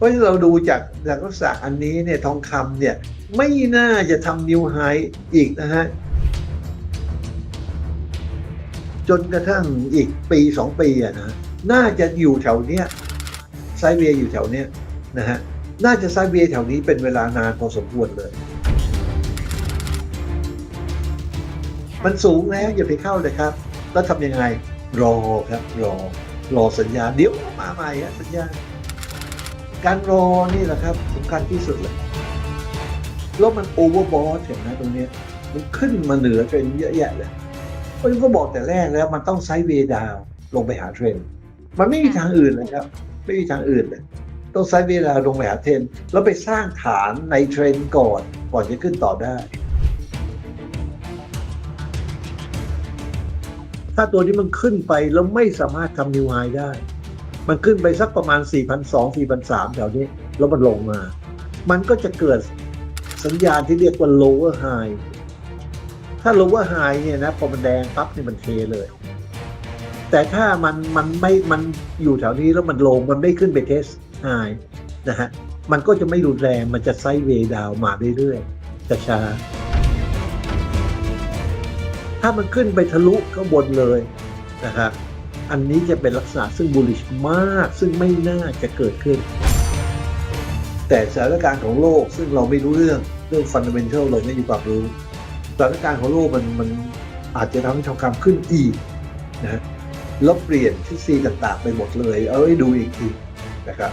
เพราะเราดูจากจากลักษณะอันนี้เนี่ยทองคำเนี่ยไม่น่าจะทำนิวไฮอีกนะฮะจนกระทั่งอีกปีสองปีอะนะน่าจะอยู่แถวเนี้ยไซด์เวย์อยู่แถวเนี้ยนะฮะน่าจะไซด์เวย์แถวนี้เป็นเวลานานพอสมควรเลย มันสูงแล้วอย่าไปเข้าเลยครับ แล้วทำยังไงรอครับรอรอสัญญาเดี๋ยวมาใหม่ฮะสัญญา การรอนี่แหละครับสำคัญที่สุดเลยแล้วมันโอเวอร์บอสเห็นไหมตรงนี้ มันขึ้นมาเหนือเทรนเยอะแยะเลยเพราะฉะนั้นก็บอกแต่แรกแล้วมันต้องไซด์เวดาวลงไปหาเทรนมันไม่มีทางอื่นเลยครับ ไม่มีทางอื่นเลย ต้องไซด์เวย์ดาวลงไปหาเทรนแล้วไปสร้างฐานในเทรนก่อนก่อนจะขึ้นต่อได้ ถ้าตัวนี้มันขึ้นไปแล้วไม่สามารถทำนิวไฮได้ มันขึ้นไปสักประมาณ 4,200 4,300แถวนี้ แล้วมันลงมา มันก็จะเกิดสัญญาณที่เรียกว่า lower high ถ้า lower high เนี่ยนะพอมันแดงปั๊บเนี่ยมันเทเลย แต่ถ้ามันมันไม่มันอยู่แถวนี้แล้วมันลงมันไม่ขึ้นไปเทส high นะฮะมันก็จะไม่รุนแรงมันจะไซด์เวดาวมาเรื่อยๆจะช้าถ้ามันขึ้นไปทะลุข้างบนเลยนะครับ อันนี้จะเป็นลักษณะซึ่งบูลลิชมากซึ่งไม่น่าจะเกิดขึ้น แต่สถานการณ์ของโลกซึ่งเราไม่รู้เรื่องเรื่องฟันเดเมนทัลเลยไม่มีความรู้สถานการณ์ของโลกมันมันอาจจะทำให้ทองคำขึ้นอีกนะแล้วเปลี่ยนทฤษฎีต่างๆ ไปหมดเลย เอาไว้ดูอีกทีนะครับ